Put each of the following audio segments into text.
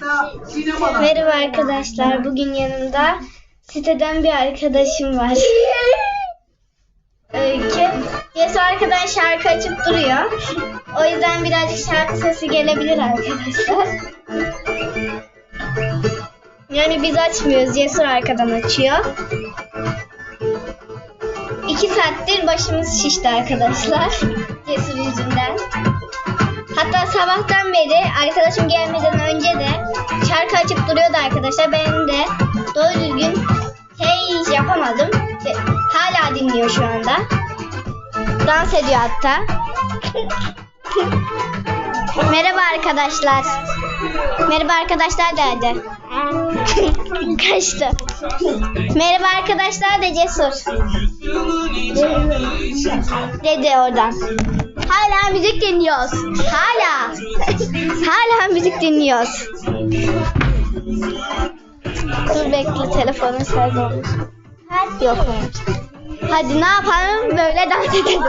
Merhaba arkadaşlar. Bugün yanımda siteden bir arkadaşım var. Öykü. Cesur arkadan şarkı açıp duruyor. O yüzden birazcık şarkı sesi gelebilir arkadaşlar. Yani biz açmıyoruz. Cesur arkadan açıyor. İki saattir başımız şişti arkadaşlar. Cesur yüzünden. Hatta sabahtan beri arkadaşım gelmeden önce de şarkı açıp duruyordu arkadaşlar. Ben de doğru düzgün hiç yapamadım. Hala dinliyor şu anda. Dans ediyor hatta. Merhaba arkadaşlar. Merhaba arkadaşlar derdi. Kaçtı. Merhaba arkadaşlar de cesur. Dedi oradan. Hala müzik dinliyoruz. Hala. Hala müzik dinliyoruz. Dur bekle telefonun şarj olmuş. Yok olmuş. Hadi ne yapalım böyle dans edelim.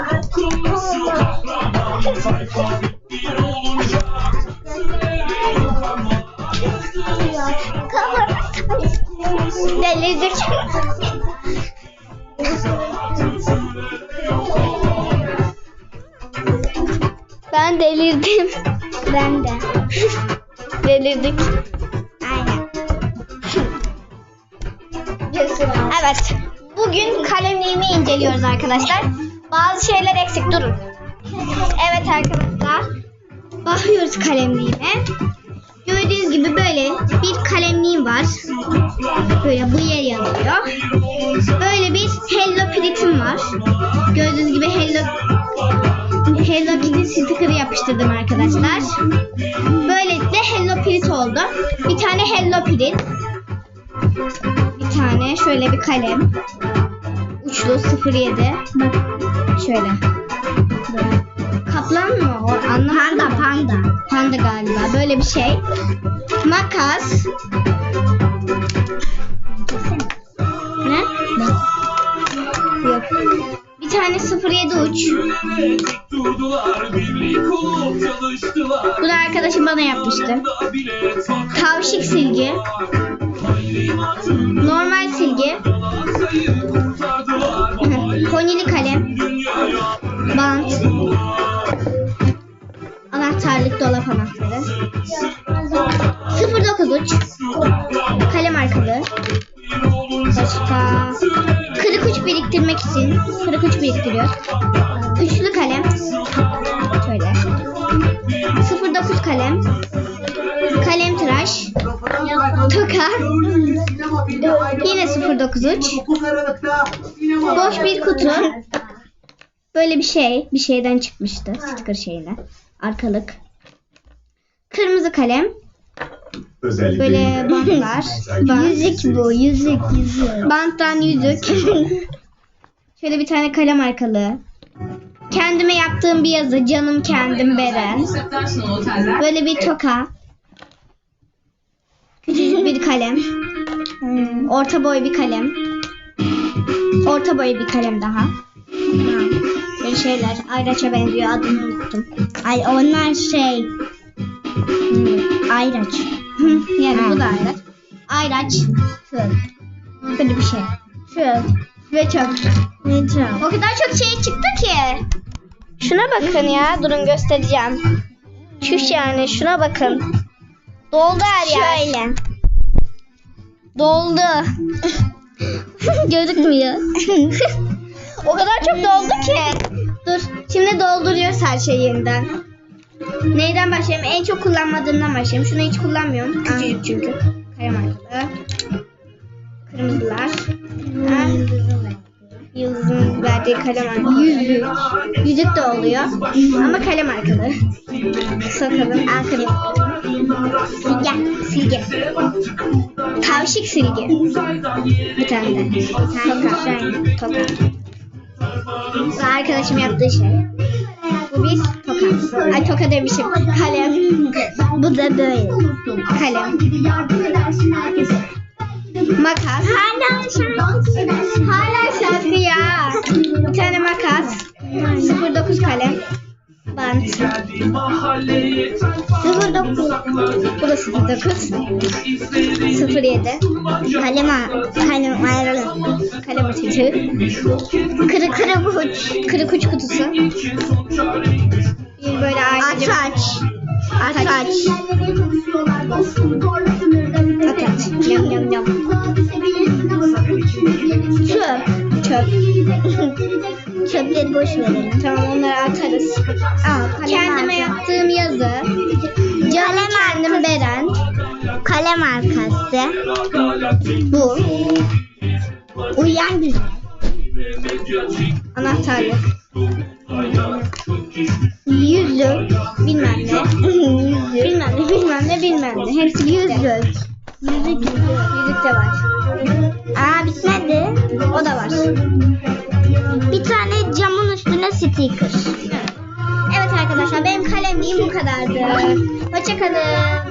Delirdik. Ben delirdim. Ben de. Delirdik. Aynen. evet. Bugün kalemliğimi inceliyoruz arkadaşlar. Bazı şeyler eksik durun. Evet arkadaşlar. Bakıyoruz kalemliğime. Gördüğünüz gibi böyle bir kalemliğim var. Böyle bu yer yanıyor. Böyle bir Hello Kitty'm var. Gördüğünüz gibi Hello Hello Kitty sticker'ı yapıştırdım arkadaşlar. Böylelikle Hello Kitty oldu. Bir tane Hello Kitty. Bir tane şöyle bir kalem. Uçlu 07. Bak şöyle. Kaplan mı o? Anlamadım. Panda panda. Panda galiba. Böyle bir şey. Makas. Ne? Yok. Bir tane 07 uç. Bunu arkadaşım bana yapmıştı. Kavşik silgi. Normal silgi. Konili kalem. Bant. Anahtarlık dolap anahtarı. 09 uç. Kalem arkalı. Başka. Kırık uç biriktirmek için. Kırık uç biriktiriyor. Üçlü kalem. Şöyle. Toka. Yine 09 uç. Boş bir kutu. Böyle bir şey. Bir şeyden çıkmıştı. Sticker şeyine. Arkalık. Kırmızı kalem. Özellikle Böyle bantlar. Bant. Yüzük bu. Yüzük. Yüzük. Banttan yüzük. Şöyle bir tane kalem arkalığı. Kendime yaptığım bir yazı. Canım kendim Beren. Böyle bir toka. Kalem. Orta boy bir kalem. Orta boy bir kalem daha. Böyle şeyler. Ayraç'a benziyor. Adını unuttum. Ay onlar şey. Ayraç. yani bu da ayraç. Ayraç. Şöyle. Böyle bir şey. Şöyle. Ve çok. Ve çok. O kadar çok şey çıktı ki. Şuna bakın ya. Durun göstereceğim. Şu yani şuna bakın. Doldu her yer. Şöyle. Doldu. Gözükmüyor. o kadar çok doldu ki. Dur. Şimdi dolduruyoruz her şeyi yeniden. Neyden başlayayım? En çok kullanmadığımdan başlayayım. Şunu hiç kullanmıyorum. Küçücük çünkü. Kalem arkalı. Kırmızılar. Ha? Yıldız'ın verdiği kalem arkalı. Yüzük. Yüzük de oluyor. Ama kalem arkalı. Sokalım. Arkalı. Silge. Silge. Tavşik silgi. Bir tane de. Toka. Toka. Bu arkadaşım yaptığı şey. Bu bir toka. Ay toka demişim. Kalem. Bu da böyle. Kalem. Makas. Hala şarkı. Hala şarkı ya. Bir tane makas. 09 kalem. Bant. Geldi mahalleye tayfa 09. sakladı. Bu da 09. İzleri 07. Kalem kalem ayrılın. Kalem açıcı. Kırı kırı uç. Kırık uç kutusu. Bir böyle ayrıca. Aç aç. Aç aç. Aç aç. Yam yam yam. Çöp. Çöp. Çöpleri boş verelim. Tamam onları atarız. Aa, Kendime yaptığım yazı. Canım kendim Beren. Kalem arkası. Bu. Uyuyan güzel. Anahtarlık. Yüzük. Bilmem ne. Yüzük. Bilmem ne bilmem ne bilmem ne. Hepsi yüzük. Yüzük yüzük. Yüzük de var. Aa bitmedi. O da var. Evet arkadaşlar